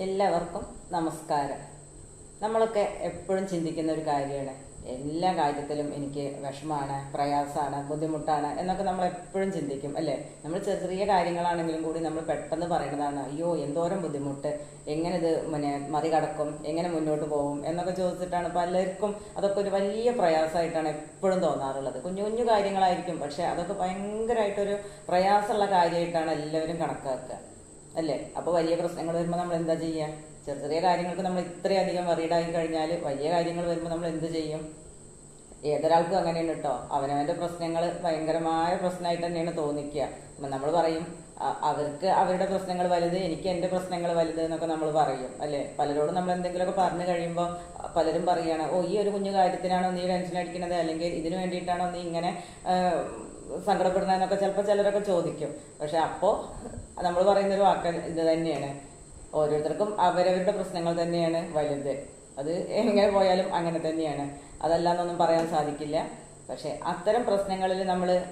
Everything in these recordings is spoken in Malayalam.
എല്ലാവർക്കും നമസ്കാരം. നമ്മളൊക്കെ എപ്പോഴും ചിന്തിക്കുന്ന ഒരു കാര്യമാണ്. എല്ലാ കാര്യത്തിലും എനിക്ക് വിഷമാണ് പ്രയാസമാണ് ബുദ്ധിമുട്ടാണ് എന്നൊക്കെ നമ്മൾ എപ്പോഴും ചിന്തിക്കും അല്ലേ? നമ്മൾ ചെറിയ കാര്യങ്ങളാണെങ്കിലും കൂടി നമ്മൾ പെട്ടെന്ന് പറയുന്നതാണ് അയ്യോ എന്തോരം ബുദ്ധിമുട്ട്. എങ്ങനെ ഇത് പിന്നെ മറികടക്കും? എങ്ങനെ മുന്നോട്ട് പോകും? എന്നൊക്കെ ചോദിച്ചിട്ടാണ് പലർക്കും അതൊക്കെ ഒരു വലിയ പ്രയാസമായിട്ടാണ് എപ്പോഴും തോന്നാറുള്ളത്. കുഞ്ഞു കുഞ്ഞു കാര്യങ്ങളായിരിക്കും പക്ഷെ അതൊക്കെ ഭയങ്കരമായിട്ടൊരു പ്രയാസമുള്ള കാര്യമായിട്ടാണ് എല്ലാവരും കണക്കാക്കുക. അല്ലേ? അപ്പോൾ വലിയ പ്രശ്നങ്ങൾ വരുമ്പോൾ നമ്മൾ എന്താ ചെയ്യുക ചെറിയ ചെറിയ കാര്യങ്ങൾക്ക് നമ്മൾ ഇത്രയധികം വറീഡായി കഴിഞ്ഞാൽ വലിയ കാര്യങ്ങൾ വരുമ്പോൾ നമ്മൾ എന്ത് ചെയ്യും? ഏതൊരാൾക്കും അങ്ങനെയാണ് കേട്ടോ അവനവന്റെ പ്രശ്നങ്ങൾ ഭയങ്കരമായ പ്രശ്നമായിട്ട് തന്നെയാണ് തോന്നിക്കുക. അപ്പം നമ്മൾ പറയും അവർക്ക് അവരുടെ പ്രശ്നങ്ങൾ വലുത് എനിക്ക് എന്റെ പ്രശ്നങ്ങൾ വലുത് എന്നൊക്കെ നമ്മൾ പറയും അല്ലേ? പലരോടും നമ്മൾ എന്തെങ്കിലുമൊക്കെ പറഞ്ഞു കഴിയുമ്പോൾ പലരും പറയുകയാണ് ഓ ഈ ഒരു കുഞ്ഞു കാര്യത്തിനാണോ നീ ടെൻഷൻ അടിക്കുന്നത് അല്ലെങ്കിൽ ഇതിനു വേണ്ടിയിട്ടാണോ നീ ഇങ്ങനെ സങ്കടപ്പെടുന്നതെന്നൊക്കെ ചിലപ്പോൾ ചിലരൊക്കെ ചോദിക്കും. പക്ഷെ അപ്പോൾ നമ്മൾ പറയുന്നൊരു വാക്ക് ഇത് തന്നെയാണ്. ഓരോരുത്തർക്കും അവരവരുടെ പ്രശ്നങ്ങൾ തന്നെയാണ് വലുത്. അത് എങ്ങനെ പോയാലും അങ്ങനെ തന്നെയാണ്. അതല്ലാന്നൊന്നും പറയാൻ സാധിക്കില്ല. പക്ഷെ അത്തരം പ്രശ്നങ്ങളിൽ നമ്മൾ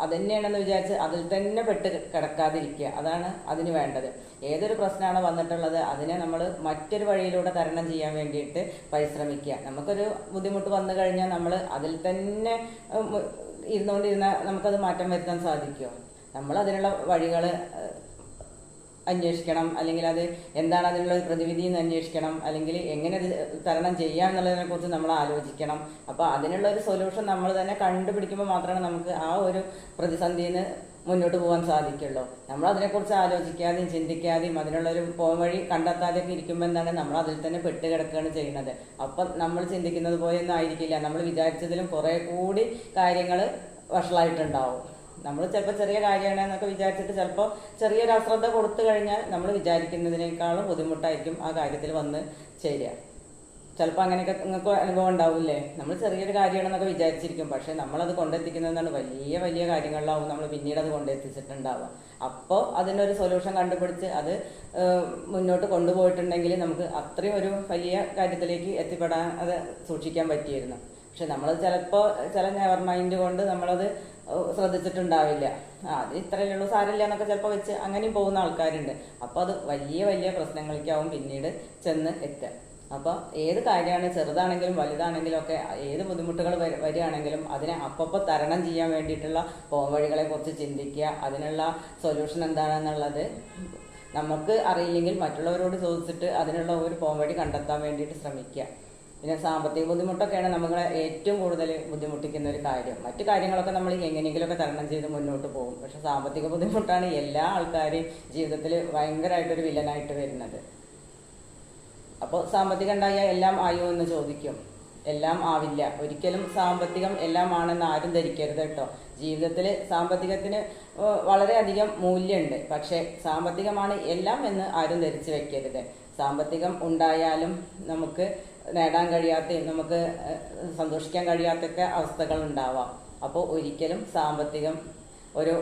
അത് തന്നെയാണെന്ന് വിചാരിച്ച് അതിൽ തന്നെ പെട്ട് കിടക്കാതിരിക്കുക. അതാണ് അതിന് വേണ്ടത്. ഏതൊരു പ്രശ്നമാണ് വന്നിട്ടുള്ളത് അതിനെ നമ്മൾ മറ്റൊരു വഴിയിലൂടെ തരണം ചെയ്യാൻ വേണ്ടിയിട്ട് പരിശ്രമിക്കുക. നമുക്കൊരു ബുദ്ധിമുട്ട് വന്നു കഴിഞ്ഞാൽ നമ്മൾ അതിൽ തന്നെ ഉം, ഇരുന്നുകൊണ്ടിരുന്ന നമുക്കത് മാറ്റം വരുത്താൻ സാധിക്കുമോ നമ്മൾ അതിനുള്ള വഴികൾ അന്വേഷിക്കണം അല്ലെങ്കിൽ അത് എന്താണ് അതിനുള്ള പ്രതിവിധി എന്ന് അന്വേഷിക്കണം അല്ലെങ്കിൽ എങ്ങനെ അത് തരണം ചെയ്യാം എന്നുള്ളതിനെ കുറിച്ച് നമ്മൾ ആലോചിക്കണം. അപ്പോൾ അതിനുള്ള ഒരു സൊല്യൂഷൻ നമ്മൾ തന്നെ കണ്ടുപിടിക്കുമ്പോൾ മാത്രമാണ് നമുക്ക് ആ ഒരു പ്രതിസന്ധിയിൽ നിന്ന് മുന്നോട്ട് പോകാൻ സാധിക്കുള്ളൂ. നമ്മൾ അതിനെക്കുറിച്ച് ആലോചിക്കാതെയും ചിന്തിക്കാതെയും അതിനുള്ള ഒരു പോംവഴി കണ്ടെത്താതെയൊക്കെ ഇരിക്കുമ്പോൾ എന്താണ്? നമ്മൾ അതിൽ തന്നെ പെട്ട് കിടക്കുകയാണ് ചെയ്യുന്നത്. അപ്പം നമ്മൾ ചിന്തിക്കുന്നത് പോലെ ഒന്നും ആയിരിക്കില്ല. നമ്മൾ വിചാരിച്ചതിലും കുറെ കൂടി കാര്യങ്ങൾ വഷളായിട്ടുണ്ടാവും. നമ്മൾ ചിലപ്പോൾ ചെറിയ കാര്യമാണ് എന്നൊക്കെ വിചാരിച്ചിട്ട് ചിലപ്പോൾ ചെറിയൊരു അശ്രദ്ധ കൊടുത്തു കഴിഞ്ഞാൽ നമ്മൾ വിചാരിക്കുന്നതിനേക്കാളും ബുദ്ധിമുട്ടായിരിക്കും ആ കാര്യത്തിൽ വന്ന് ചേരുക. ചിലപ്പോൾ അങ്ങനെയൊക്കെ നിങ്ങൾക്ക് അനുഭവം ഉണ്ടാവില്ലേ? നമ്മൾ ചെറിയൊരു കാര്യമാണെന്നൊക്കെ വിചാരിച്ചിരിക്കും. പക്ഷെ നമ്മളത് കൊണ്ടെത്തിക്കുന്നതെന്നാണ് വലിയ വലിയ കാര്യങ്ങളിലാവും നമ്മൾ പിന്നീട് അത് കൊണ്ടെത്തിച്ചിട്ടുണ്ടാവുക. അപ്പോൾ അതിനൊരു സൊല്യൂഷൻ കണ്ടുപിടിച്ച് അത് മുന്നോട്ട് കൊണ്ടുപോയിട്ടുണ്ടെങ്കിൽ നമുക്ക് അത്രയും ഒരു വലിയ കാര്യത്തിലേക്ക് എത്തിപ്പെടാൻ അത് സൂക്ഷിക്കാൻ പറ്റിയിരുന്നു. പക്ഷെ നമ്മൾ ചിലപ്പോൾ ചില നെവർ മൈൻഡ് കൊണ്ട് നമ്മളത് ശ്രദ്ധിച്ചിട്ടുണ്ടാവില്ല. അത് ഇത്രയേ ഉള്ളൂ സാരമില്ല എന്നൊക്കെ ചിലപ്പോൾ വെച്ച് അങ്ങനെയും പോകുന്ന ആൾക്കാരുണ്ട്. അപ്പോൾ അത് വലിയ വലിയ പ്രശ്നങ്ങളിലേക്കാവും പിന്നീട് ചെന്ന് എത്തുക. അപ്പോൾ ഏത് കാര്യമാണ് ചെറുതാണെങ്കിലും വലുതാണെങ്കിലും ഒക്കെ ഏത് ബുദ്ധിമുട്ടുകൾ വര- വരികയാണെങ്കിലും അതിനെ അപ്പപ്പോൾ തരണം ചെയ്യാൻ വേണ്ടിയിട്ടുള്ള പോംവഴികളെ കുറിച്ച് ചിന്തിക്കുക. അതിനുള്ള സൊല്യൂഷൻ എന്താണെന്നുള്ളത് നമുക്ക് അറിയില്ലെങ്കിൽ മറ്റുള്ളവരോട് ചോദിച്ചിട്ട് അതിനുള്ള ഒരു പോംവഴി കണ്ടെത്താൻ വേണ്ടിയിട്ട് ശ്രമിക്കുക. പിന്നെ സാമ്പത്തിക ബുദ്ധിമുട്ടൊക്കെയാണ് നമ്മളെ ഏറ്റവും കൂടുതൽ ബുദ്ധിമുട്ടിക്കുന്ന ഒരു കാര്യം. മറ്റു കാര്യങ്ങളൊക്കെ നമ്മൾ എങ്ങനെയെങ്കിലുമൊക്കെ തരണം ചെയ്ത് മുന്നോട്ട് പോകും. പക്ഷെ സാമ്പത്തിക ബുദ്ധിമുട്ടാണ് എല്ലാ ആൾക്കാരെയും ജീവിതത്തിൽ ഭയങ്കരമായിട്ടൊരു വില്ലനായിട്ട് വരുന്നത്. അപ്പോൾ സാമ്പത്തികം ഉണ്ടായാൽ എല്ലാം ആയോ എന്ന് ചോദിക്കും. എല്ലാം ആവില്ല. ഒരിക്കലും സാമ്പത്തികം എല്ലാം ആണെന്ന് ആരും ധരിക്കരുത് കേട്ടോ. ജീവിതത്തിൽ സാമ്പത്തികത്തിന് വളരെയധികം മൂല്യമുണ്ട് പക്ഷേ സാമ്പത്തികമാണ് എല്ലാം എന്ന് ആരും ധരിച്ചു വെക്കരുത്. സാമ്പത്തികം ഉണ്ടായാലും നമുക്ക് നേടാൻ കഴിയാത്തയും നമുക്ക് സന്തോഷിക്കാൻ കഴിയാത്തൊക്കെ അവസ്ഥകൾ ഉണ്ടാവാം. അപ്പോൾ ഒരിക്കലും സാമ്പത്തികം ഒരു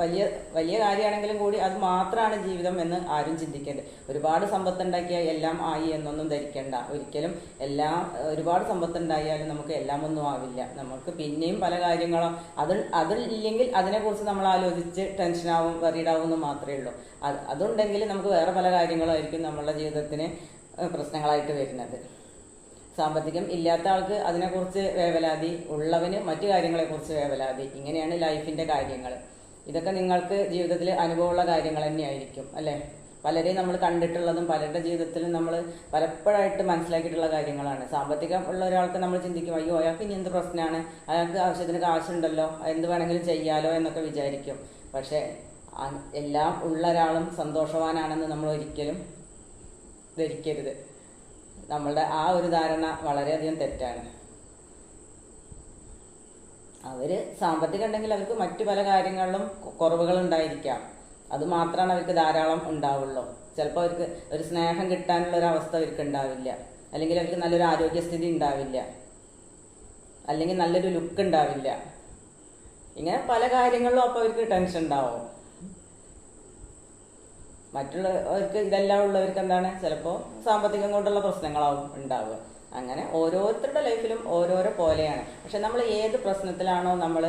വലിയ വലിയ കാര്യമാണെങ്കിലും കൂടി അത് മാത്രമാണ് ജീവിതം എന്ന് ആരും ചിന്തിക്കരുത്. ഒരുപാട് സമ്പത്ത് ഉണ്ടാക്കിയാൽ എല്ലാം ആയി എന്നൊന്നും ധരിക്കേണ്ട. ഒരിക്കലും എല്ലാം ഒരുപാട് സമ്പത്ത് ഉണ്ടായാലും നമുക്ക് എല്ലാം ഒന്നും ആവില്ല. നമുക്ക് പിന്നെയും പല കാര്യങ്ങളും അത് അതില്ലെങ്കിൽ അതിനെക്കുറിച്ച് നമ്മൾ ആലോചിച്ച് ടെൻഷനാവും വറീഡാവും എന്ന് മാത്രമേ ഉള്ളൂ. അത് അതുണ്ടെങ്കിൽ നമുക്ക് വേറെ പല കാര്യങ്ങളായിരിക്കും നമ്മളുടെ ജീവിതത്തിന് പ്രശ്നങ്ങളായിട്ട് വരുന്നത്. സാമ്പത്തികം ഇല്ലാത്ത ആൾക്ക് അതിനെക്കുറിച്ച് വേവലാതി ഉള്ളവന് മറ്റു കാര്യങ്ങളെക്കുറിച്ച് വേവലാതി. ഇങ്ങനെയാണ് ലൈഫിന്റെ കാര്യങ്ങൾ ഇതൊക്കെ നിങ്ങൾക്ക് ജീവിതത്തിൽ അനുഭവമുള്ള കാര്യങ്ങൾ തന്നെയായിരിക്കും അല്ലേ? പലരെയും നമ്മൾ കണ്ടിട്ടുള്ളതും പലരുടെ ജീവിതത്തിലും നമ്മൾ പലപ്പോഴായിട്ട് മനസ്സിലാക്കിയിട്ടുള്ള കാര്യങ്ങളാണ്. സാമ്പത്തികം ഉള്ള ഒരാൾക്ക് നമ്മൾ ചിന്തിക്കും അയ്യോ അയാൾക്ക് ഇനി എന്ത് പ്രശ്നമാണ് അയാൾക്ക് ആവശ്യത്തിന് കാശുണ്ടല്ലോ എന്ത് വേണമെങ്കിലും ചെയ്യാലോ എന്നൊക്കെ വിചാരിക്കും. പക്ഷേ എല്ലാം ഉള്ള ഒരാളും സന്തോഷവാനാണെന്ന് നമ്മൾ ഒരിക്കലും ധരിക്കരുത്. നമ്മളുടെ ആ ഒരു ധാരണ വളരെയധികം തെറ്റാണ്. അവർ സാമ്പത്തികം ഉണ്ടെങ്കിൽ അവർക്ക് മറ്റു പല കാര്യങ്ങളിലും കുറവുകൾ ഉണ്ടായിരിക്കാം അത് മാത്രമാണ് അവർക്ക് ധാരാളം ഉണ്ടാവുള്ളൂ. ചിലപ്പോൾ അവർക്ക് ഒരു സ്നേഹം കിട്ടാനുള്ള ഒരു അവസ്ഥ അവർക്ക് ഉണ്ടാവില്ല. അല്ലെങ്കിൽ അവർക്ക് നല്ലൊരു ആരോഗ്യസ്ഥിതി ഉണ്ടാവില്ല. അല്ലെങ്കിൽ നല്ലൊരു ലുക്ക് ഉണ്ടാവില്ല. ഇങ്ങനെ പല കാര്യങ്ങളിലും അപ്പോൾ അവർക്ക് ടെൻഷൻ ഉണ്ടാവും. മറ്റുള്ളവർക്ക് ഇതെല്ലാം ഉള്ളവർക്ക് എന്താണ്? ചിലപ്പോൾ സാമ്പത്തികം കൊണ്ടുള്ള പ്രശ്നങ്ങളാവും ഉണ്ടാവുക. അങ്ങനെ ഓരോരുത്തരുടെ ലൈഫിലും ഓരോരോ പോലെയാണ്. പക്ഷെ നമ്മൾ ഏത് പ്രശ്നത്തിലാണോ നമ്മൾ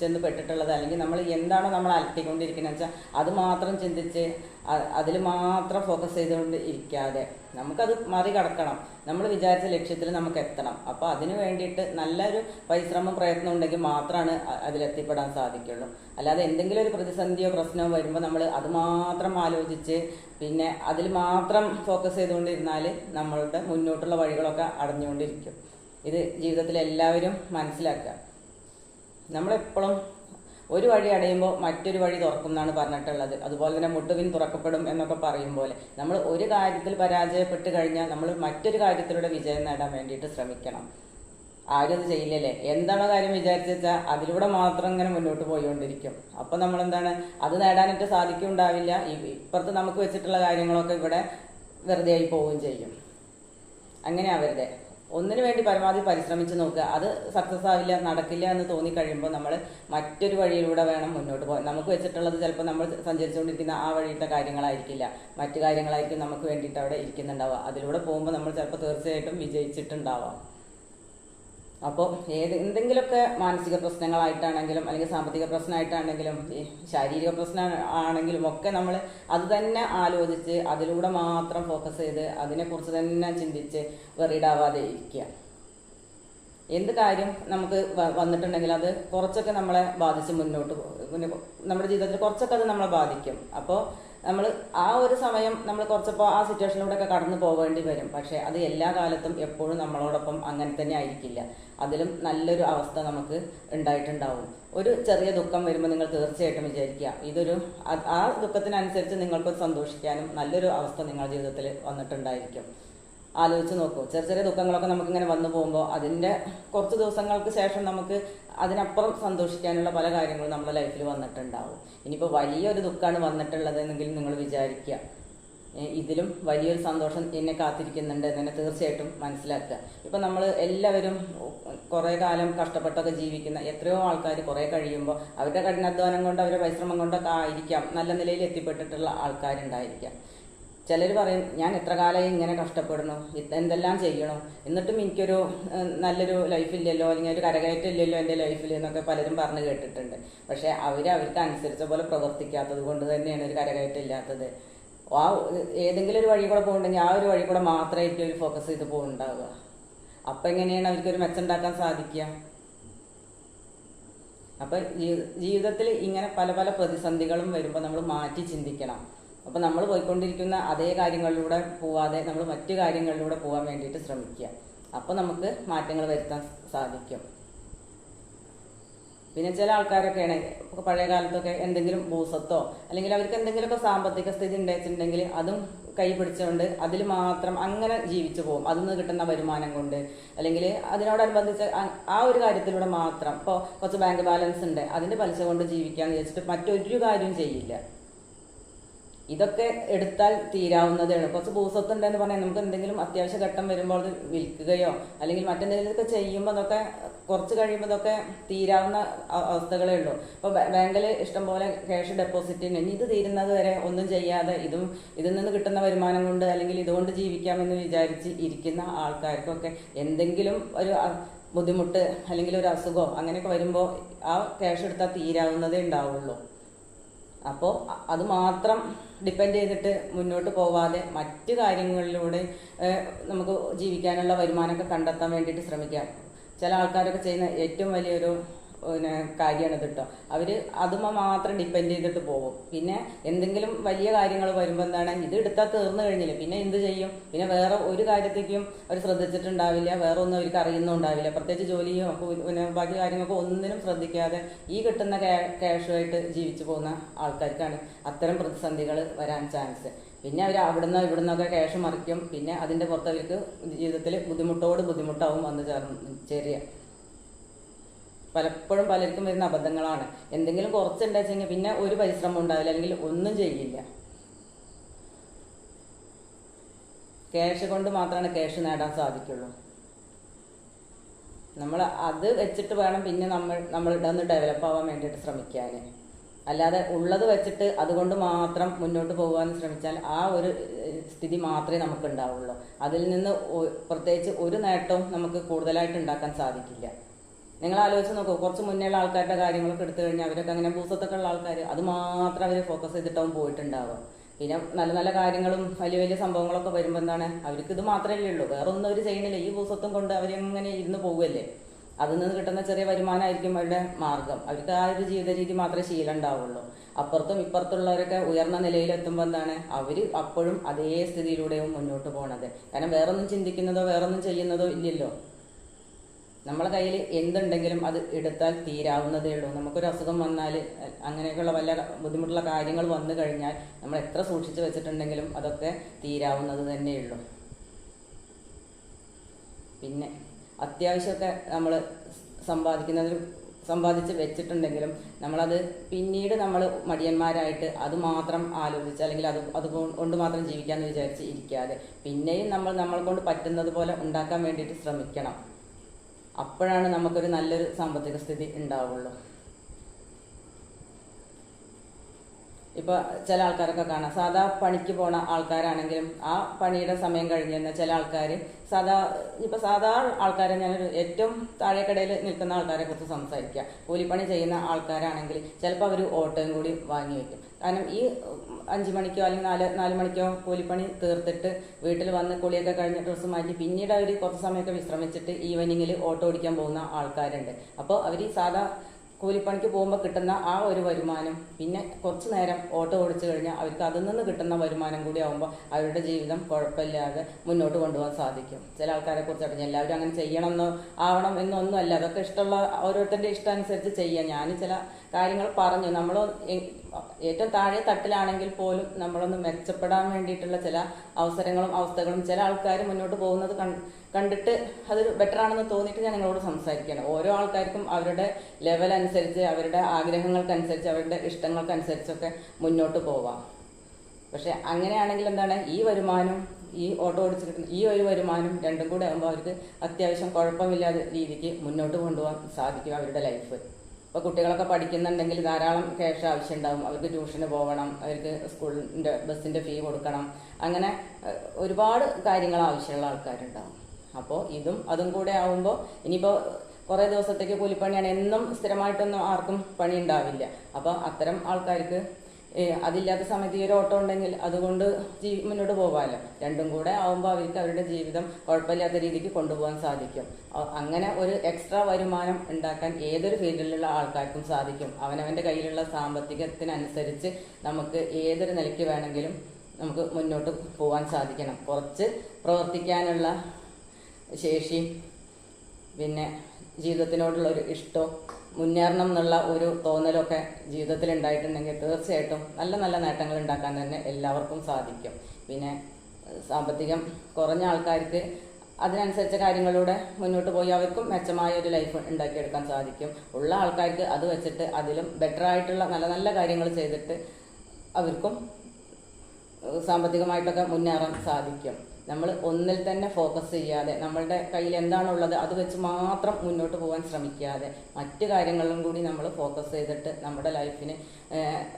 ചെന്ന് പെട്ടിട്ടുള്ളത് അല്ലെങ്കിൽ നമ്മൾ എന്താണോ നമ്മൾ അലട്ടിക്കൊണ്ടിരിക്കുന്നത് വെച്ചാൽ അത് മാത്രം ചിന്തിച്ച് അതിൽ മാത്രം ഫോക്കസ് ചെയ്തുകൊണ്ട് ഇരിക്കാതെ നമുക്കത് മറികടക്കണം. നമ്മൾ വിചാരിച്ച ലക്ഷ്യത്തിൽ നമുക്ക് എത്തണം അപ്പോൾ അതിന് വേണ്ടിയിട്ട് നല്ലൊരു പരിശ്രമം പ്രയത്നം ഉണ്ടെങ്കിൽ മാത്രമാണ് അതിലെത്തിപ്പെടാൻ സാധിക്കുള്ളൂ. അല്ലാതെ എന്തെങ്കിലും ഒരു പ്രതിസന്ധിയോ പ്രശ്നമോ വരുമ്പോൾ നമ്മൾ അത് മാത്രം ആലോചിച്ച് പിന്നെ അതിൽ മാത്രം ഫോക്കസ് ചെയ്തുകൊണ്ടിരുന്നാൽ നമ്മളുടെ മുന്നോട്ടുള്ള വഴികളൊക്കെ അടഞ്ഞുകൊണ്ടിരിക്കും. ഇത് ജീവിതത്തിൽ എല്ലാവരും മനസ്സിലാക്കുക. നമ്മളെപ്പോഴും ഒരു വഴി അടയുമ്പോൾ മറ്റൊരു വഴി തുറക്കും എന്നാണ് പറഞ്ഞിട്ടുള്ളത്. അതുപോലെ തന്നെ മുട്ടുവിൻ തുറക്കപ്പെടും എന്നൊക്കെ പറയും പോലെ. നമ്മൾ ഒരു കാര്യത്തിൽ പരാജയപ്പെട്ട് കഴിഞ്ഞാൽ നമ്മൾ മറ്റൊരു കാര്യത്തിലൂടെ വിജയം നേടാൻ വേണ്ടിയിട്ട് ശ്രമിക്കണം. ആരും അത് ചെയ്യില്ലല്ലേ? എന്താണോ കാര്യം വിചാരിച്ചു വെച്ചാൽ അതിലൂടെ മാത്രം ഇങ്ങനെ മുന്നോട്ട് പോയിക്കൊണ്ടിരിക്കും. അപ്പം നമ്മൾ എന്താണ് അത് നേടാനായിട്ട് സാധിക്കുണ്ടാവില്ല. ഇപ്പുറത്ത് നമുക്ക് വെച്ചിട്ടുള്ള കാര്യങ്ങളൊക്കെ ഇവിടെ വെറുതെ ആയി പോവുകയും ചെയ്യും. അങ്ങനെ ആവരുത് ഒന്നിനു വേണ്ടി പരമാവധി പരിശ്രമിച്ച് നോക്കുക അത് സക്സസ് ആവില്ല നടക്കില്ല എന്ന് തോന്നിക്കഴിയുമ്പോൾ നമ്മൾ മറ്റൊരു വഴിയിലൂടെ വേണം മുന്നോട്ട് പോകാൻ. നമുക്ക് വെച്ചിട്ടുള്ളത് ചിലപ്പോൾ നമ്മൾ സഞ്ചരിച്ചുകൊണ്ടിരിക്കുന്ന ആ വഴിയിട്ട കാര്യങ്ങളായിരിക്കില്ല. മറ്റു കാര്യങ്ങളായിരിക്കും നമുക്ക് വേണ്ടിയിട്ട് അവിടെ ഇരിക്കുന്നുണ്ടാവുക. അതിലൂടെ പോകുമ്പോൾ നമ്മൾ ചിലപ്പോൾ തീർച്ചയായിട്ടും വിജയിച്ചിട്ടുണ്ടാവാം. അപ്പോൾ ഏത് എന്തെങ്കിലുമൊക്കെ മാനസിക പ്രശ്നങ്ങളായിട്ടാണെങ്കിലും അല്ലെങ്കിൽ സാമ്പത്തിക പ്രശ്നമായിട്ടാണെങ്കിലും ശാരീരിക പ്രശ്നം ആണെങ്കിലും ഒക്കെ നമ്മൾ അത് തന്നെ ആലോചിച്ച് അതിലൂടെ മാത്രം ഫോക്കസ് ചെയ്ത് അതിനെക്കുറിച്ച് തന്നെ ചിന്തിച്ച് വെറിയിടാവാതെ ഇരിക്കുക. എന്ത് കാര്യം നമുക്ക് വന്നിട്ടുണ്ടെങ്കിൽ അത് കുറച്ചൊക്കെ നമ്മളെ ബാധിച്ച് മുന്നോട്ട് നമ്മുടെ ജീവിതത്തിൽ കുറച്ചൊക്കെ അത് നമ്മളെ ബാധിക്കും. അപ്പോൾ നമ്മൾ ആ ഒരു സമയം നമ്മൾ കുറച്ചപ്പോൾ ആ സിറ്റുവേഷനിലൂടെ ഒക്കെ കടന്നു പോകേണ്ടി വരും. പക്ഷേ അത് എല്ലാ കാലത്തും എപ്പോഴും നമ്മളോടൊപ്പം അങ്ങനെ തന്നെ ആയിരിക്കില്ല. അതിലും നല്ലൊരു അവസ്ഥ നമുക്ക് ഉണ്ടായിട്ടുണ്ടാവും. ഒരു ചെറിയ ദുഃഖം വരുമ്പോൾ നിങ്ങൾ തീർച്ചയായിട്ടും വിചാരിക്കുക ഇതൊരു ആ ദുഃഖത്തിനനുസരിച്ച് നിങ്ങൾക്ക് സന്തോഷിക്കാനും നല്ലൊരു അവസ്ഥ നിങ്ങളുടെ ജീവിതത്തിൽ വന്നിട്ടുണ്ടായിരിക്കും. ആലോചിച്ച് നോക്കൂ. ചെറിയ ചെറിയ ദുഃഖങ്ങളൊക്കെ നമുക്കിങ്ങനെ വന്നു പോകുമ്പോൾ അതിന്റെ കുറച്ച് ദിവസങ്ങൾക്ക് ശേഷം നമുക്ക് അതിനപ്പുറം സന്തോഷിക്കാനുള്ള പല കാര്യങ്ങളും നമ്മുടെ ലൈഫിൽ വന്നിട്ടുണ്ടാവും. ഇനിയിപ്പോൾ വലിയൊരു ദുഃഖമാണ് വന്നിട്ടുള്ളത് എന്നെങ്കിൽ നിങ്ങൾ വിചാരിക്കുക ഇതിലും വലിയൊരു സന്തോഷം എന്നെ കാത്തിരിക്കുന്നുണ്ട് എന്നെ തീർച്ചയായിട്ടും മനസ്സിലാക്കുക. ഇപ്പം നമ്മൾ എല്ലാവരും കുറേ കാലം കഷ്ടപ്പെട്ടൊക്കെ ജീവിക്കുന്ന എത്രയോ ആൾക്കാർ കുറേ കഴിയുമ്പോൾ അവരുടെ കഠിനാധ്വാനം കൊണ്ട് അവരുടെ പരിശ്രമം കൊണ്ടൊക്കെ ആയിരിക്കാം നല്ല നിലയിൽ എത്തിപ്പെട്ടിട്ടുള്ള ആൾക്കാരുണ്ടായിരിക്കാം. ചിലർ പറയും ഞാൻ എത്ര കാലമായി ഇങ്ങനെ കഷ്ടപ്പെടുന്നു എന്തെല്ലാം ചെയ്യണോ? എന്നിട്ടും എനിക്കൊരു നല്ലൊരു ലൈഫില്ലല്ലോ അല്ലെങ്കിൽ ഒരു കരകയറ്റം ഇല്ലല്ലോ എന്റെ ലൈഫിൽ എന്നൊക്കെ പലരും പറഞ്ഞു കേട്ടിട്ടുണ്ട്. പക്ഷേ അവർ അവർക്ക് അനുസരിച്ച പോലെ പ്രവർത്തിക്കാത്തത് കൊണ്ട് തന്നെയാണ് ഒരു കരകയറ്റം ഇല്ലാത്തത്. ആ ഏതെങ്കിലും ഒരു വഴി കൂടെ പോകുന്നുണ്ടെങ്കിൽ ആ ഒരു വഴി കൂടെ മാത്രമായിരിക്കും അവർ ഫോക്കസ് ചെയ്ത് പോകുന്നുണ്ടാവുക അപ്പം എങ്ങനെയാണ് അവർക്കൊരു മെച്ചുണ്ടാക്കാൻ സാധിക്കുക? അപ്പം ജീവിതത്തിൽ ഇങ്ങനെ പല പല പ്രതിസന്ധികളും വരുമ്പോൾ നമ്മൾ മാറ്റി ചിന്തിക്കണം. അപ്പൊ നമ്മൾ പോയിക്കൊണ്ടിരിക്കുന്ന അതേ കാര്യങ്ങളിലൂടെ പോവാതെ നമ്മൾ മറ്റു കാര്യങ്ങളിലൂടെ പോകാൻ വേണ്ടിയിട്ട് ശ്രമിക്കുക. അപ്പോൾ നമുക്ക് മാറ്റങ്ങൾ വരുത്താൻ സാധിക്കും. പിന്നെ ചില ആൾക്കാരൊക്കെയാണ് പഴയ കാലത്തൊക്കെ എന്തെങ്കിലും ഭൂസത്തോ അല്ലെങ്കിൽ അവർക്ക് എന്തെങ്കിലുമൊക്കെ സാമ്പത്തിക സ്ഥിതി ഉണ്ടായിട്ടുണ്ടെങ്കിൽ അതും കൈ പിടിച്ചുകൊണ്ട് അതിൽ മാത്രം അങ്ങനെ ജീവിച്ചു പോകും. അതിൽ നിന്ന് കിട്ടുന്ന വരുമാനം കൊണ്ട്. അല്ലെങ്കിൽ അതിനോടനുബന്ധിച്ച് ആ ഒരു കാര്യത്തിലൂടെ മാത്രം. ഇപ്പോൾ കുറച്ച് ബാങ്ക് ബാലൻസ് ഉണ്ട്. അതിന്റെ പലിശ കൊണ്ട് ജീവിക്കാമെന്ന് വിചാരിച്ചിട്ട് മറ്റൊരു കാര്യവും ചെയ്യില്ല. ഇതൊക്കെ എടുത്താൽ തീരാവുന്നതാണ് കുറച്ച് ഭൂസ്വത്തുണ്ടെന്ന് പറഞ്ഞാൽ നമുക്ക് എന്തെങ്കിലും അത്യാവശ്യ ഘട്ടം വരുമ്പോൾ അത് വിൽക്കുകയോ അല്ലെങ്കിൽ മറ്റെന്തെങ്കിലുമൊക്കെ ചെയ്യുമ്പോൾ അതൊക്കെ കുറച്ച് കഴിയുമ്പോൾ ഇതൊക്കെ തീരാവുന്ന അവസ്ഥകളേ ഉള്ളൂ. അപ്പോൾ ബാങ്കിൽ ഇഷ്ടംപോലെ ക്യാഷ് ഡെപ്പോസിറ്റ് ഇനി ഇത് തീരുന്നത് വരെ ഒന്നും ചെയ്യാതെ ഇതും ഇതിൽ നിന്ന് കിട്ടുന്ന വരുമാനം കൊണ്ട് അല്ലെങ്കിൽ ഇതുകൊണ്ട് ജീവിക്കാമെന്ന് വിചാരിച്ച് ഇരിക്കുന്ന ആൾക്കാർക്കൊക്കെ എന്തെങ്കിലും ഒരു ബുദ്ധിമുട്ട് അല്ലെങ്കിൽ ഒരു അസുഖമോ അങ്ങനെയൊക്കെ വരുമ്പോൾ ആ ക്യാഷ് എടുത്താൽ തീരാവുന്നതേ ഉണ്ടാവുള്ളൂ. അപ്പോൾ അത് മാത്രം ഡിപ്പെൻഡ് ചെയ്തിട്ട് മുന്നോട്ട് പോവാതെ മറ്റ് കാര്യങ്ങളിലൂടെ നമുക്ക് ജീവിക്കാനുള്ള വരുമാനമൊക്കെ കണ്ടെത്താൻ വേണ്ടിയിട്ട് ശ്രമിക്കാം. ചില ആൾക്കാരൊക്കെ ചെയ്യുന്ന ഏറ്റവും വലിയൊരു പിന്നെ കാര്യമാണ് കേട്ടോ അവർ അതുമ മാത്രം ഡിപ്പെൻഡ് ചെയ്തിട്ട് പോകും. പിന്നെ എന്തെങ്കിലും വലിയ കാര്യങ്ങൾ വരുമ്പോൾ എന്താണ്? ഇത് എടുത്താൽ തീർന്നു കഴിഞ്ഞില്ല? പിന്നെ എന്ത് ചെയ്യും? പിന്നെ വേറെ ഒരു കാര്യത്തേക്കും അവർ ശ്രദ്ധിച്ചിട്ടുണ്ടാവില്ല. വേറെ ഒന്നും അവർക്ക് അറിയുന്നുണ്ടാവില്ല പ്രത്യേകിച്ച് ജോലിയോ പിന്നെ ബാക്കി കാര്യങ്ങളൊക്കെ ഒന്നിനും ശ്രദ്ധിക്കാതെ ഈ കിട്ടുന്ന ക്യാഷുമായിട്ട് ജീവിച്ചു പോകുന്ന ആൾക്കാർക്കാണ് അത്തരം പ്രതിസന്ധികൾ വരാൻ ചാൻസ് പിന്നെ അവർ അവിടുന്ന് ഇവിടുന്നൊക്കെ ക്യാഷ് മറിക്കും. പിന്നെ അതിന്റെ പുറത്ത് അവർക്ക് ജീവിതത്തിൽ ബുദ്ധിമുട്ടോട് ബുദ്ധിമുട്ടാവും വന്ന് ചേർന്ന് ചേരുക. പലപ്പോഴും പലർക്കും വരുന്ന അബദ്ധങ്ങളാണ്. എന്തെങ്കിലും കുറച്ചുണ്ടെച്ചെങ്കിൽ പിന്നെ ഒരു പരിശ്രമം ഉണ്ടാവില്ല അല്ലെങ്കിൽ ഒന്നും ചെയ്യില്ല. ക്യാഷ് കൊണ്ട് മാത്രമാണ് ക്യാഷ് നേടാൻ സാധിക്കുള്ളൂ. നമ്മൾ അത് വെച്ചിട്ട് വേണം പിന്നെ നമ്മൾ നമ്മൾ ഒന്ന് ഡെവലപ്പ് ആവാൻ വേണ്ടിയിട്ട് ശ്രമിക്കാൻ അല്ലാതെ ഉള്ളത് വെച്ചിട്ട് അതുകൊണ്ട് മാത്രം മുന്നോട്ട് പോകാൻ ശ്രമിച്ചാൽ ആ ഒരു സ്ഥിതി മാത്രമേ നമുക്ക് ഉണ്ടാവുള്ളൂ അതിൽ നിന്ന് പ്രത്യേകിച്ച് ഒരു നേട്ടവും നമുക്ക് കൂടുതലായിട്ട് ഉണ്ടാക്കാൻ സാധിക്കില്ല. നിങ്ങൾ ആലോചിച്ച് നോക്കൂ കുറച്ച് മുന്നേയുള്ള ആൾക്കാരുടെ കാര്യങ്ങളൊക്കെ എടുത്തു കഴിഞ്ഞാൽ അവരൊക്കെ അങ്ങനെ ഭൂസത്തൊക്കെ ഉള്ള ആൾക്കാർ അത് മാത്രം അവർ ഫോക്കസ് ചെയ്തിട്ടാവും പോയിട്ടുണ്ടാവുക. പിന്നെ നല്ല നല്ല കാര്യങ്ങളും വലിയ വലിയ സംഭവങ്ങളൊക്കെ വരുമ്പോൾ എന്താണ് അവർക്ക് ഇത് മാത്രമേ ഉള്ളൂ. വേറെ ഒന്നും അവർ ചെയ്യണില്ല. ഈ ഭൂസത്വം കൊണ്ട് അവരങ്ങനെ ഇരുന്ന് പോവുകയല്ലേ? അതിൽ നിന്ന് കിട്ടുന്ന ചെറിയ വരുമാനമായിരിക്കും അവരുടെ മാർഗം അവർക്ക് ആ ഒരു ജീവിത രീതി മാത്രമേ ശീലം ഉണ്ടാവുള്ളൂ. അപ്പുറത്തും ഇപ്പുറത്തുള്ളവരൊക്കെ ഉയർന്ന നിലയിലെത്തുമ്പോൾ എന്താണ് അവർ അപ്പോഴും അതേ സ്ഥിതിയിലൂടെയും മുന്നോട്ട് പോകണത് കാരണം വേറൊന്നും ചിന്തിക്കുന്നതോ വേറൊന്നും ചെയ്യുന്നതോ ഇല്ലല്ലോ. നമ്മളെ കയ്യിൽ എന്തുണ്ടെങ്കിലും അത് എടുത്താൽ തീരാവുന്നതേ ഉള്ളൂ. നമുക്കൊരു അസുഖം വന്നാൽ അങ്ങനെയൊക്കെയുള്ള വല്ല ബുദ്ധിമുട്ടുള്ള കാര്യങ്ങൾ വന്നു കഴിഞ്ഞാൽ നമ്മൾ എത്ര സൂക്ഷിച്ചു വെച്ചിട്ടുണ്ടെങ്കിലും അതൊക്കെ തീരാവുന്നത് തന്നെയുള്ളൂ പിന്നെ അത്യാവശ്യമൊക്കെ നമ്മൾ സമ്പാദിക്കുന്നതിൽ സമ്പാദിച്ച് വെച്ചിട്ടുണ്ടെങ്കിലും നമ്മളത് പിന്നീട് നമ്മൾ മടിയന്മാരായിട്ട് അത് മാത്രം ആലോചിച്ച് അല്ലെങ്കിൽ അത് അത് കൊണ്ട് മാത്രം ജീവിക്കാമെന്ന് വിചാരിച്ച് ഇരിക്കാതെ പിന്നെയും നമ്മൾ നമ്മളെ കൊണ്ട് പറ്റുന്നത് പോലെ ഉണ്ടാക്കാൻ വേണ്ടിയിട്ട് ശ്രമിക്കണം. അപ്പോഴാണ് നമുക്കൊരു നല്ലൊരു സാമ്പത്തിക സ്ഥിതി ഉണ്ടാവുള്ളൂ. ഇപ്പോൾ ചില ആൾക്കാരൊക്കെ കാണാം. സാധാ പണിക്ക് പോണ ആൾക്കാരാണെങ്കിലും ആ പണിയുടെ സമയം കഴിഞ്ഞ് തന്നെ ചില ആൾക്കാർ സാധാ ഇപ്പോൾ സാധാ ആൾക്കാരെ ഞാൻ ഏറ്റവും താഴേക്കടയിൽ നിൽക്കുന്ന ആൾക്കാരെ കുറിച്ച് സംസാരിക്കുക. കൂലിപ്പണി ചെയ്യുന്ന ആൾക്കാരാണെങ്കിൽ ചിലപ്പോൾ അവർ ഓട്ടോയും കൂടി വാങ്ങി വയ്ക്കും കാരണം ഈ അഞ്ച് മണിക്കോ അല്ലെങ്കിൽ നാല് നാല് മണിക്കോ കൂലിപ്പണി തീർത്തിട്ട് വീട്ടിൽ വന്ന് കുളിയൊക്കെ കഴിഞ്ഞ് ഡ്രസ്സ് മാറ്റി പിന്നീട് അവർ കുറച്ച് സമയമൊക്കെ വിശ്രമിച്ചിട്ട് ഈവനിങ്ങിൽ ഓട്ടോ ഓടിക്കാൻ പോകുന്ന ആൾക്കാരുണ്ട്. അപ്പോൾ അവർ സാധാ കൂലിപ്പണിക്ക് പോകുമ്പോൾ കിട്ടുന്ന ആ ഒരു വരുമാനം പിന്നെ കുറച്ച് നേരം ഓട്ടോ ഓടിച്ചു കഴിഞ്ഞാൽ അവർക്ക് അതിൽ നിന്ന് കിട്ടുന്ന വരുമാനം കൂടി ആകുമ്പോൾ അവരുടെ ജീവിതം കുഴപ്പമില്ലാതെ മുന്നോട്ട് കൊണ്ടുപോകാൻ സാധിക്കും. ചില ആൾക്കാരെ കുറിച്ച് എല്ലാവരും അങ്ങനെ ചെയ്യണമെന്നോ ആവണം എന്നൊന്നും അല്ല. അതൊക്കെ ഇഷ്ടമുള്ള ഓരോരുത്തരുടെ ഇഷ്ടം അനുസരിച്ച് ചെയ്യാം. ഞാൻ ചില കാര്യങ്ങൾ പറഞ്ഞു. നമ്മൾ ഏറ്റവും താഴെ തട്ടിലാണെങ്കിൽ പോലും നമ്മളൊന്ന് മെച്ചപ്പെടാൻ വേണ്ടിയിട്ടുള്ള ചില അവസരങ്ങളും അവസ്ഥകളും ചില ആൾക്കാർ മുന്നോട്ട് പോകുന്നത് കണ്ടിട്ട് അതൊരു ബെറ്റർ ആണെന്ന് തോന്നിയിട്ട് ഞാൻ നിങ്ങളോട് സംസാരിക്കുകയാണ്. ഓരോ ആൾക്കാർക്കും അവരുടെ ലെവൽ അനുസരിച്ച് അവരുടെ ആഗ്രഹങ്ങൾക്കനുസരിച്ച് അവരുടെ ഇഷ്ടങ്ങൾക്കനുസരിച്ചൊക്കെ മുന്നോട്ട് പോവാം. പക്ഷെ അങ്ങനെയാണെങ്കിൽ എന്താണ്? ഈ വരുമാനം ഈ ഓട്ടോ ഓടിച്ച് കിട്ടുന്ന ഈ ഒരു വരുമാനം രണ്ടും കൂടെ ആകുമ്പോൾ അവർക്ക് അത്യാവശ്യം കുഴപ്പമില്ലാത്ത രീതിക്ക് മുന്നോട്ട് കൊണ്ടുപോകാൻ സാധിക്കും അവരുടെ ലൈഫ് ഇപ്പോൾ കുട്ടികളൊക്കെ പഠിക്കുന്നുണ്ടെങ്കിൽ ധാരാളം ക്യാഷ് ആവശ്യമുണ്ടാകും അവർക്ക് ട്യൂഷന് പോകണം അവർക്ക് സ്കൂളിന്റെ ബസ്സിന്റെ ഫീ കൊടുക്കണം. അങ്ങനെ ഒരുപാട് കാര്യങ്ങൾ ആവശ്യമുള്ള ആൾക്കാരുണ്ടാകും അപ്പോൾ ഇതും അതും കൂടെ ആവുമ്പോൾ ഇനിയിപ്പോൾ കുറേ ദിവസത്തേക്ക് കൂലിപ്പണിയാണ്. എന്നും സ്ഥിരമായിട്ടൊന്നും ആർക്കും പണി ഉണ്ടാവില്ല. അപ്പോൾ അത്തരം ആൾക്കാർക്ക് അതില്ലാത്ത സമയത്ത് ഈ ഒരു ഓട്ടം ഉണ്ടെങ്കിൽ അതുകൊണ്ട് ജീ മുന്നോട്ട് പോകാമല്ലോ രണ്ടും കൂടെ ആവുമ്പോൾ അവർക്ക് അവരുടെ ജീവിതം കുഴപ്പമില്ലാത്ത രീതിക്ക് കൊണ്ടുപോകാൻ സാധിക്കും. അങ്ങനെ ഒരു എക്സ്ട്രാ വരുമാനം ഉണ്ടാക്കാൻ ഏതൊരു ഫീൽഡിലുള്ള ആൾക്കാർക്കും സാധിക്കും. അവനവന്റെ കയ്യിലുള്ള സാമ്പത്തികത്തിനനുസരിച്ച് നമുക്ക് ഏതൊരു നിലയ്ക്ക് വേണമെങ്കിലും നമുക്ക് മുന്നോട്ട് പോകാൻ സാധിക്കണം. കുറച്ച് പ്രവർത്തിക്കാനുള്ള ശേഷിയും പിന്നെ ജീവിതത്തിനോടുള്ള ഒരു ഇഷ്ടവും മുന്നേറണം എന്നുള്ള ഒരു തോന്നലൊക്കെ ജീവിതത്തിൽ ഉണ്ടായിട്ടുണ്ടെങ്കിൽ തീർച്ചയായിട്ടും നല്ല നല്ല നേട്ടങ്ങൾ ഉണ്ടാക്കാൻ തന്നെ എല്ലാവർക്കും സാധിക്കും. പിന്നെ സാമ്പത്തികം കുറഞ്ഞ ആൾക്കാർക്ക് അതിനനുസരിച്ച കാര്യങ്ങളിലൂടെ മുന്നോട്ട് പോയി അവർക്കും മെച്ചമായ ഒരു ലൈഫ് ഉണ്ടാക്കിയെടുക്കാൻ സാധിക്കും. ഉള്ള ആൾക്കാർക്ക് അത് വെച്ചിട്ട് അതിലും ബെറ്റർ ആയിട്ടുള്ള നല്ല നല്ല കാര്യങ്ങൾ ചെയ്തിട്ട് അവർക്കും സാമ്പത്തികമായിട്ടൊക്കെ മുന്നേറാൻ സാധിക്കും. നമ്മൾ ഒന്നിൽ തന്നെ ഫോക്കസ് ചെയ്യാതെ നമ്മളുടെ കയ്യിൽ എന്താണുള്ളത് അത് വെച്ച് മാത്രം മുന്നോട്ട് പോകാൻ ശ്രമിക്കാതെ മറ്റു കാര്യങ്ങളിലും കൂടി നമ്മൾ ഫോക്കസ് ചെയ്തിട്ട് നമ്മുടെ ലൈഫിന്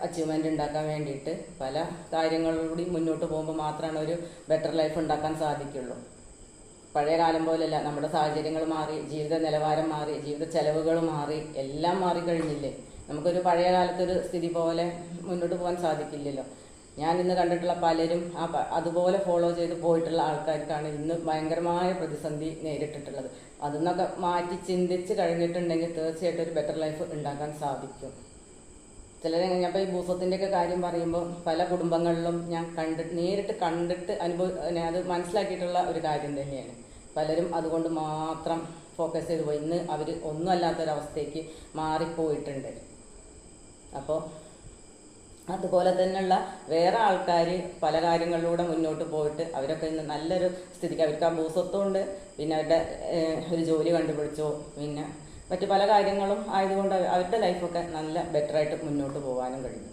അച്ചീവ്മെന്റ് ഉണ്ടാക്കാൻ വേണ്ടിയിട്ട് പല കാര്യങ്ങളിലും കൂടി മുന്നോട്ട് പോകുമ്പോൾ മാത്രമാണ് ഒരു ബെറ്റർ ലൈഫ് ഉണ്ടാക്കാൻ സാധിക്കുള്ളൂ. പഴയ കാലം പോലെയല്ല നമ്മുടെ സാഹചര്യങ്ങൾ മാറി ജീവിത നിലവാരം മാറി ജീവിത ചെലവുകൾ മാറി എല്ലാം മാറിക്കഴിഞ്ഞില്ലേ? നമുക്കൊരു പഴയ കാലത്തൊരു സ്ഥിതി പോലെ മുന്നോട്ട് പോകാൻ സാധിക്കില്ലല്ലോ. ഞാൻ ഇന്ന് കണ്ടിട്ടുള്ള പലരും ആ അതുപോലെ ഫോളോ ചെയ്ത് പോയിട്ടുള്ള ആൾക്കാർക്കാണ് ഇന്ന് ഭയങ്കരമായ പ്രതിസന്ധി നേരിട്ടിട്ടുള്ളത്. അതെന്നൊക്കെ മാറ്റി ചിന്തിച്ച് കഴിഞ്ഞിട്ടുണ്ടെങ്കിൽ തീർച്ചയായിട്ടും ഒരു ബെറ്റർ ലൈഫ് ഉണ്ടാക്കാൻ സാധിക്കും. ചിലരെ ഞാൻ ഈ ഭൂസ്വത്തിന്റെ ഒക്കെ കാര്യം പറയുമ്പോൾ പല കുടുംബങ്ങളിലും ഞാൻ കണ്ടിട്ട് നേരിട്ട് കണ്ടിട്ട് അനുഭവ അത് മനസ്സിലാക്കിയിട്ടുള്ള ഒരു കാര്യം തന്നെയാണ്. പലരും അതുകൊണ്ട് മാത്രം ഫോക്കസ് ചെയ്ത് പോയി. ഇന്ന് അവർ ഒന്നും അല്ലാത്തൊരവസ്ഥയ്ക്ക് മാറിപ്പോയിട്ടുണ്ട്. അപ്പോൾ അതുപോലെ തന്നെയുള്ള വേറെ ആൾക്കാർ പല കാര്യങ്ങളിലൂടെ മുന്നോട്ട് പോയിട്ട് അവരൊക്കെ ഇന്ന് നല്ലൊരു സ്ഥിതിക്ക് അവർക്ക് ആ ഭൂസ്വത്വമുണ്ട് പിന്നെ അവരുടെ ഒരു ജോലി കണ്ടുപിടിച്ചോ പിന്നെ മറ്റു പല കാര്യങ്ങളും ആയതുകൊണ്ട് അവരുടെ ലൈഫൊക്കെ നല്ല ബെറ്ററായിട്ട് മുന്നോട്ട് പോകാനും കഴിഞ്ഞു.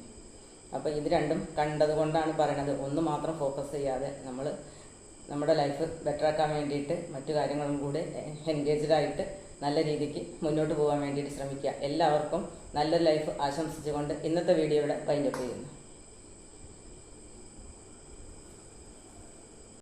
അപ്പോൾ ഇത് രണ്ടും കണ്ടതുകൊണ്ടാണ് പറയണത്. ഒന്ന് മാത്രം ഫോക്കസ് ചെയ്യാതെ നമ്മൾ നമ്മുടെ ലൈഫ് ബെറ്ററാക്കാൻ വേണ്ടിയിട്ട് മറ്റു കാര്യങ്ങളും കൂടി എൻഗേജ്ഡ് ആയിട്ട് നല്ല രീതിക്ക് മുന്നോട്ട് പോകാൻ വേണ്ടിയിട്ട് ശ്രമിക്കുക. എല്ലാവർക്കും നല്ലൊരു ലൈഫ് ആശംസിച്ചുകൊണ്ട് ഇന്നത്തെ വീഡിയോ ഇവിടെ വൈൻഡപ്പ് ചെയ്യുന്നു.